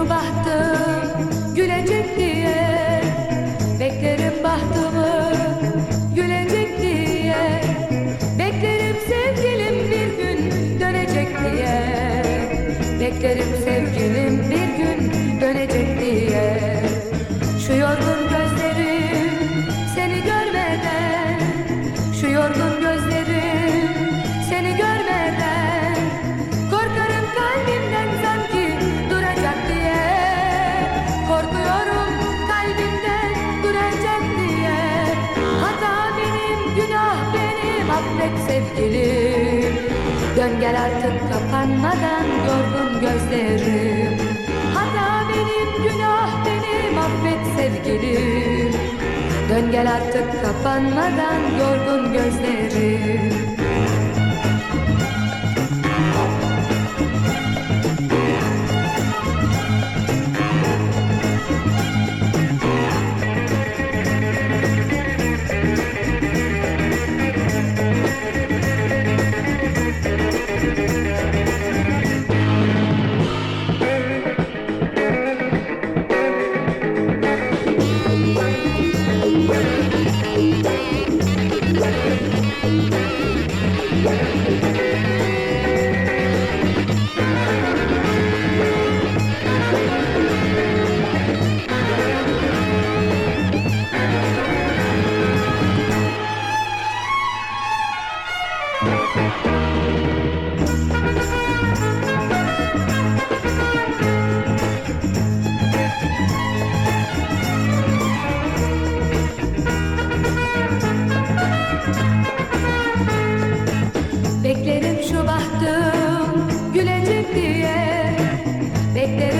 şu bahtım gülecek diye. Beklerim bahtımı gülecek diye. Beklerim sevgilim bir gün dönecek diye. Beklerim affet sevgilim Dön gel artık kapanmadan yorgun gözlerim. Hata benim, günah benim, affet sevgilim. Dön gel artık kapanmadan yorgun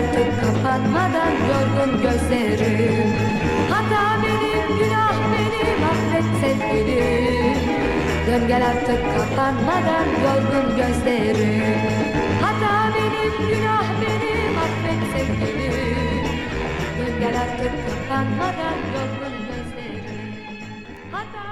artık kapanmadan yorgun gözlerim. Hata benim, günah benim, affet sevgilim. Dön gel artık kapanmadan yorgun gözlerim. Hata benim, günah benim, affet sevgilim. Dön gel artık kapanmadan yorgun gözlerim. Hata